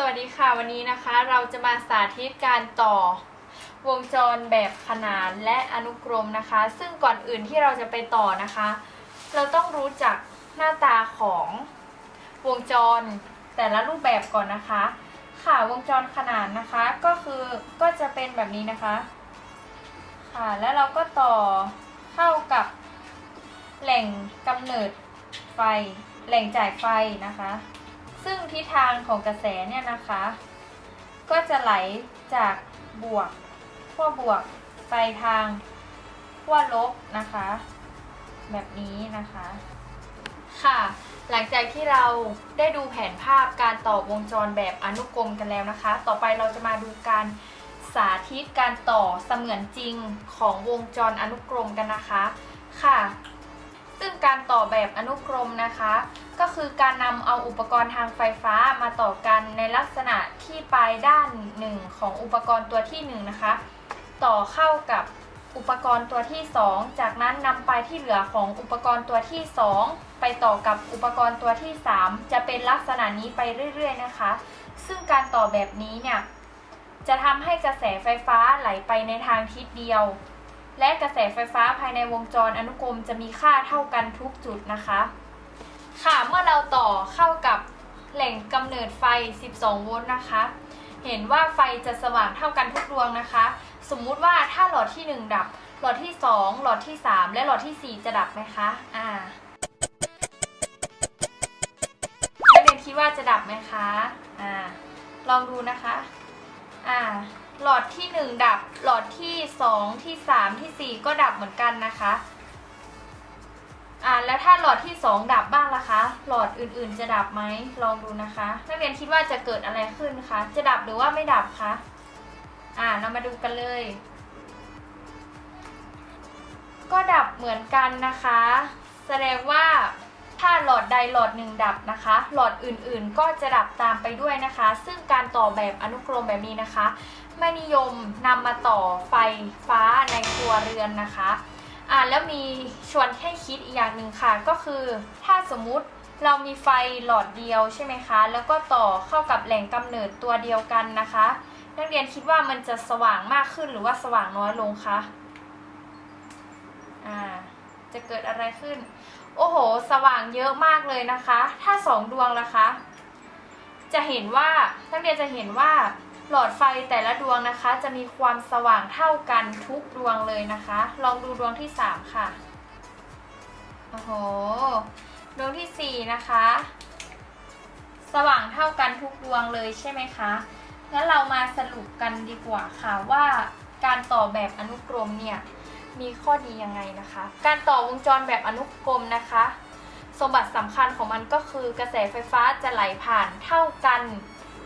สวัสดีค่ะวันนี้นะคะเราจะมาสาธิตการต่อวงจรแบบขนานและอนุกรมนะคะ ซึ่งก่อนอื่นที่เราจะไปต่อนะคะ เราต้องรู้จักหน้าตาของวงจรแต่ละรูปแบบก่อนนะคะ ค่ะวงจรขนานนะคะก็คือก็จะเป็นแบบนี้นะคะ ค่ะแล้วเราก็ต่อเข้ากับแหล่งกำเนิดไฟ แหล่งจ่ายไฟนะคะ ซึ่งทิศทางของกระแสเนี่ยนะคะ ก็จะไหลจากบวกขั้วบวกไปทางขั้วลบนะคะ แบบนี้นะคะ ค่ะ หลังจากที่เราได้ดูแผนภาพการต่อวงจรแบบอนุกรมกันแล้วนะคะ ต่อไปเราจะมาดูการสาธิตการต่อเสมือนจริงของวงจรอนุกรมกันนะคะ ค่ะ ซึ่งการต่อแบบอนุกรมนะคะ ก็คือการนำเอาอุปกรณ์ทางไฟฟ้ามาต่อกันในลักษณะที่ปลายด้านหนึ่งของอุปกรณ์ตัวที่1นงนะคะ ต่อเข้ากับอุปกรณ์ตัวที่ 2 จากนั้นนำไปที่เหลือของอุปกรณ์ตัวที่ 2 ไปต่อกับอุปกรณ์ตัวที่ 3 จะเป็นลักษณะนี้ไปเรื่อย ๆ นะคะ ซึ่งการต่อแบบนี้เนี่ยจะทำให้กระแสไฟฟ้าไหลไปในทางทิศเดียว และกระแสไฟฟ้าภายในวงจรอนุกรมจะมีค่าเท่ากันทุกจุดนะคะ ค่ะเมื่อเราต่อเข้ากับแหล่งกำเนิดไฟ 12 โวลต์นะคะ เห็นว่าไฟจะสว่างเท่ากันทุกดวงนะคะ สมมุติว่าถ้าหลอดที่ 1 ดับ หลอดที่ 2 หลอดที่ 3 และหลอดที่ 4 จะดับไหมคะ อ่านักเรียนคิดว่าจะดับไหมคะ อ่า ลองดูนะคะ อ่า หลอดที่ 1 ดับ หลอดที่ 2 ที่ 3 ที่ 4 ก็ดับเหมือนกันนะคะ อ่าแล้วถ้าหลอดที่ 2 ดับบ้างล่ะคะ หลอดอื่นๆจะดับไหมลองดูนะคะนักเรียนคิดว่าจะเกิดอะไรขึ้นคะ จะดับหรือว่าไม่ดับคะอ่าเรามาดูกันเลย ก็ดับเหมือนกันนะคะ แสดงว่าถ้าหลอดใดหลอดหนึ่งดับนะคะ หลอดอื่นๆก็จะดับตามไปด้วยนะคะ ซึ่งการต่อแบบอนุกรมแบบนี้นะคะ ไม่นิยมนำมาต่อไฟฟ้าในครัวเรือนนะคะ อ่าแล้วมีชวนให้คิดอีกอย่างหนึ่งค่ะ ก็คือถ้าสมมุติเรามีไฟหลอดเดียวใช่ไหมคะ แล้วก็ต่อเข้ากับแหล่งกำเนิดตัวเดียวกันนะคะ นักเรียนคิดว่ามันจะสว่างมากขึ้นหรือว่าสว่างน้อยลงคะอ่าจะเกิดอะไรขึ้น โอ้โห สว่างเยอะมากเลยนะคะ ถ้าสองดวงละคะ จะเห็นว่านักเรียนจะเห็นว่า หลอดไฟแต่ละดวงนะคะ จะมีความสว่างเท่ากันทุกดวงเลยนะคะ ลองดูดวงที่ 3 ค่ะ โอ้โห ดวงทีสี่ 4 นะคะ สว่างเท่ากันทุกดวงเลยใช่ไหมคะ งั้นเรามาสรุปกันดีกว่าค่ะว่าการต่อแบบอนุกรมเนี่ยมีข้อดียังไงนะคะ การต่อวงจรแบบอนุกรมนะคะ สมบัติสำคัญของมันก็คือกระแสไฟฟ้าจะไหลผ่านเท่ากัน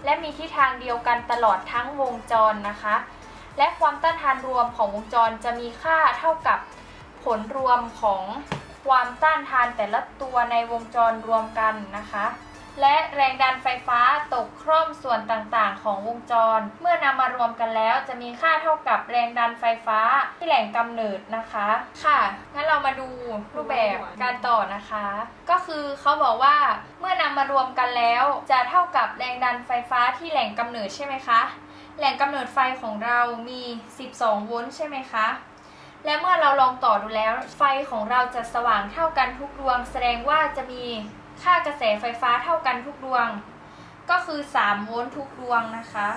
และมีทิศทางเดียวกันตลอดทั้งวงจรนะคะ และความต้านทานรวมของวงจรจะมีค่าเท่ากับผลรวมของความต้านทานแต่ละตัวในวงจรรวมกันนะคะ และแรงดันไฟฟ้าตกคร่อมส่วนต่างๆ ของวงจร เมื่อนำมารวมกันแล้วจะมีค่าเท่ากับแรงดันไฟฟ้าที่แหล่งกำเนิดนะคะ ค่ะ งั้นเรามาดูรูปแบบการต่อนะคะ ก็คือเขาบอกว่าเมื่อนำมารวมกันแล้ว จะเท่ากับแรงดันไฟฟ้าที่แหล่งกำเนิดใช่ไหมคะ แหล่งกำเนิดไฟของเรามี 12 โวลต์ใช่ไหมคะและเมื่อเราลองต่อดูแล้ว ไฟของเราจะสว่างเท่ากันทุกดวง แสดงว่าจะมี ค่ากระแสไฟฟ้าเท่ากันทุกดวง ก็คือ 3 โวลต์ทุกดวงนะคะ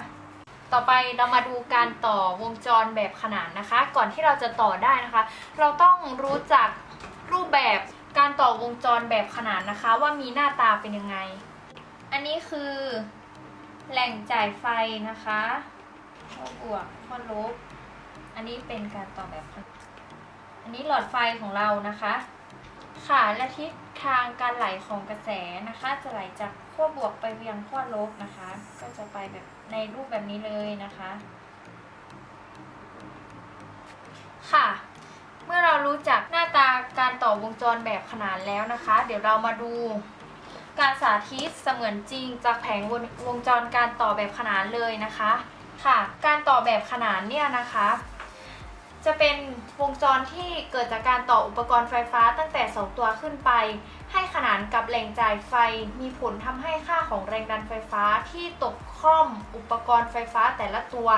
ต่อไปเรามาดูการต่อวงจรแบบขนานนะคะ ก่อนที่เราจะต่อได้นะคะ เราต้องรู้จักรูปแบบการต่อวงจรแบบขนานนะคะ ว่ามีหน้าตาเป็นยังไง อันนี้คือแหล่งจ่ายไฟนะคะข้อบวกข้อลบ อันนี้เป็นการต่อแบบ อันนี้หลอดไฟของเรานะคะ ค่ะและทิศ ทางการไหลของกระแสนะคะ จะไหลจากขั้วบวกไปเวียงขั้วลบนะคะ ก็จะไปแบบในรูปแบบนี้เลยนะคะ ค่ะ เมื่อเรารู้จักหน้าตาการต่อวงจรแบบขนานแล้วนะคะ เดี๋ยวเรามาดู การสาธิตเสมือนจริงจากแผงวงวงจรการต่อแบบขนานเลยนะคะ ค่ะ การต่อแบบขนานเนี่ยนะคะ จะเป็นวงจรที่เกิดจากการต่ออุปกรณ์ไฟฟ้าตั้งแต่2ตัวขึ้นไป ให้ขนานกับแหล่งจ่ายไฟ มีผลทำให้ค่าของแรงดันไฟฟ้าที่ตกค่อมอุปกรณ์ไฟฟ้าแต่ละตัว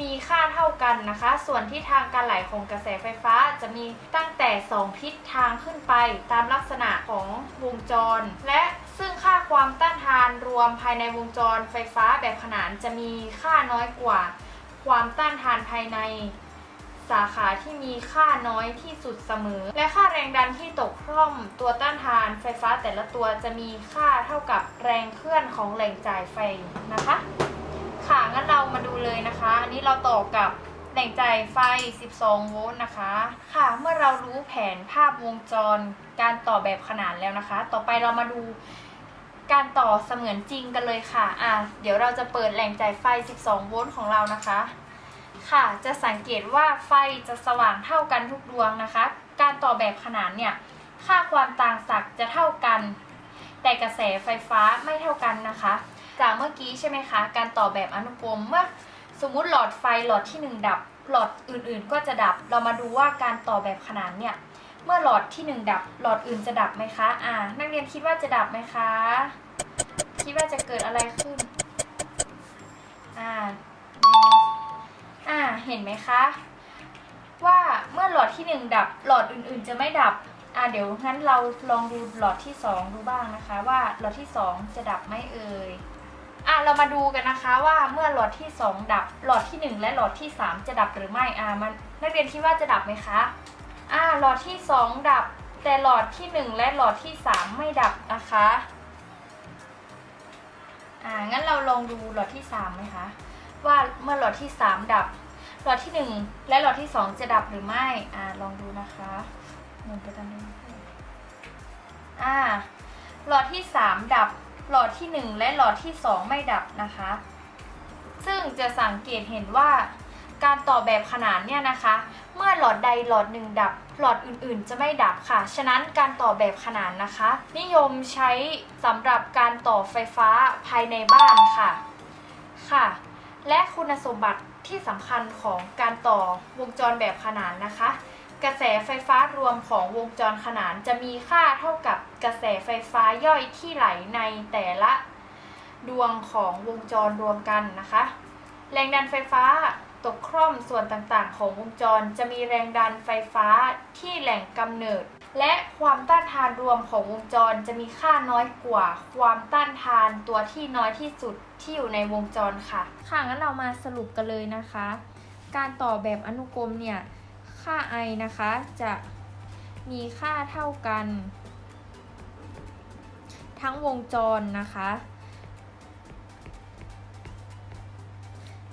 มีค่าเท่ากันนะคะ ส่วนที่ทางการไหลของกระแสไฟฟ้าจะมีตั้งแต่ 2 ทิศทางขึ้นไป ตามลักษณะของวงจร และซึ่งค่าความต้านทานรวมภายในวงจรไฟฟ้าแบบขนานจะมีค่าน้อยกว่า ความต้านทานภายใน สาขาที่มีค่าน้อยที่สุดเสมอ และค่าแรงดันที่ตกคร่อมตัวต้านทานไฟฟ้าแต่ละตัวจะมีค่าเท่ากับแรงเคลื่อนของแหล่งจ่ายไฟนะคะ ค่ะงั้นเรามาดูเลยนะคะ อันนี้เราต่อกับแหล่งจ่ายไฟ 12 โวลต์นะคะ ค่ะ เมื่อเรารู้แผนภาพวงจรการต่อแบบขนานแล้วนะคะ ต่อไปเรามาดูการต่อเสมือนจริงกันเลยค่ะ อะ เดี๋ยวเราจะเปิดแหล่งจ่ายไฟ 12 โวลต์ของเรานะคะ ค่ะ จะสังเกตว่าไฟจะสว่างเท่ากันทุกดวงนะคะ การต่อแบบขนานเนี่ย ค่าความต่างศักย์จะเท่ากัน แต่กระแสไฟฟ้าไม่เท่ากันนะคะ จากเมื่อกี้ใช่ไหมคะ การต่อแบบอนุกรมเมื่อสมมุติหลอดไฟหลอดที่ 1 ดับ หลอดอื่นๆ ก็จะดับ เรามาดูว่าการต่อแบบขนานเนี่ย เมื่อหลอดที่ 1 ดับ หลอดอื่นจะดับไหมคะ อ่า นักเรียนคิดว่าจะดับไหมคะ คิดว่าจะเกิดอะไรขึ้น ไหมคะ ว่าเมื่อหลอดที่หนึ่งดับหลอดอื่นๆ จะไม่ดับอ่าเดี๋ยวงั้นเราลองดูหลอดที่สองดูบ้างนะคะ ว่าหลอดที่สองจะดับไหมเอ่ยอ่าเรามาดูกันนะคะว่าเมื่อหลอดที่สองดับหลอดที่หนึ่งและหลอดที่สามจะดับหรือไม่อ่ามันนักเรียนคิดว่าจะดับไหมคะอ่าหลอดที่สองดับ แต่หลอดที่หนึ่งและหลอดที่สามไม่ดับนะคะอ่างั้นเราลองดูหลอดที่สามไหมคะว่าเมื่อหลอดที่สามดับ หลอดที่หนึ่งและหลอดที่สองจะดับหรือไม่อ่าลองดูนะคะหมุนไปตามนี้อ่าหลอดที่สามดับหลอดที่หนึ่งและหลอดที่สองไม่ดับนะคะ ซึ่งจะสังเกตเห็นว่าการต่อแบบขนานเนี่ยนะคะ เมื่อหลอดใดหลอดหนึ่งดับ หลอดอื่นๆ จะไม่ดับค่ะ ฉะนั้นการต่อแบบขนานนะคะ นิยมใช้สำหรับการต่อไฟฟ้าภายในบ้านค่ะ ค่ะ และคุณสมบัติ ที่สำคัญของการต่อวงจรแบบขนานนะคะ กระแสไฟฟ้ารวมของวงจรขนานจะมีค่าเท่ากับกระแสไฟฟ้าย่อยที่ไหลในแต่ละดวงของวงจรรวมกันนะคะ แรงดันไฟฟ้าตกคร่อมส่วนต่างๆ ของวงจรจะมีแรงดันไฟฟ้าที่แหล่งกำเนิด และความต้านทานรวมของวงจรจะมีค่าน้อยกว่า ความต้านทานตัวที่น้อยที่สุด ที่อยู่ในวงจรค่ะ ค่ะงั้นเรามาสรุปกันเลยนะคะ การต่อแบบอนุกรมเนี่ย ค่า i นะคะจะมีค่าเท่ากัน ทั้งวงจรนะคะ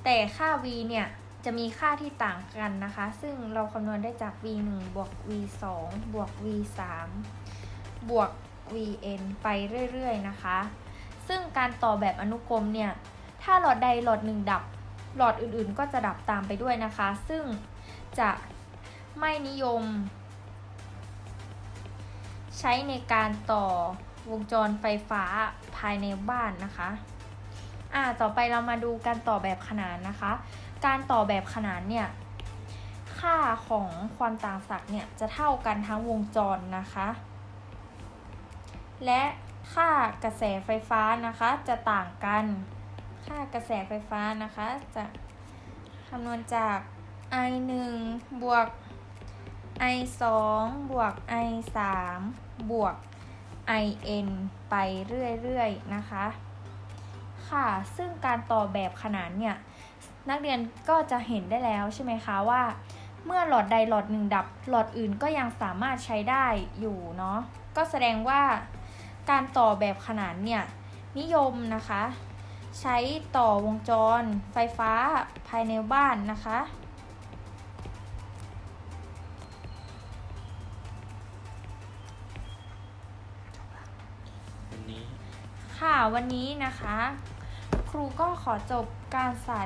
แต่ค่า v เนี่ยจะมีค่าที่ต่างกันนะคะ ซึ่งเราคำนวณได้จาก v 1บวก v 2บวก v 3บวก vn ไปเรื่อย ๆ นะคะ ซึ่งการต่อแบบอนุกรมเนี่ย ถ้าหลอดใดหลอดหนึ่งดับ หลอดอื่นๆก็จะดับตามไปด้วยนะคะ ซึ่งจะไม่นิยม ใช้ในการต่อวงจรไฟฟ้าภายในบ้านนะคะอ่าต่อไปเรามาดูการต่อแบบขนานนะคะ การต่อแบบขนานเนี่ย ค่าของความต่างศักย์เนี่ยจะเท่ากันทั้งวงจรนะคะ และ ค่ากระแสไฟฟ้านะคะ จะต่างกัน ค่ากระแสไฟฟ้านะคะ จะคำนวณจาก i 1บวก i 2บวก i 3บวก i n ไปเรื่อยๆนะคะ ค่ะ ซึ่งการต่อแบบขนานเนี่ย นักเรียนก็จะเห็นได้แล้วใช่ไหมคะว่า เมื่อหลอดใดหลอดหนึ่งดับ หลอดอื่นก็ยังสามารถใช้ได้อยู่เนาะ ก็แสดงว่า การต่อแบบขนานเนี่ยนิยมนะคะ ใช้ต่อวงจรไฟฟ้าภายในบ้านนะคะ วันนี้ค่ะวันนี้นะคะ ครูก็ขอจบการสา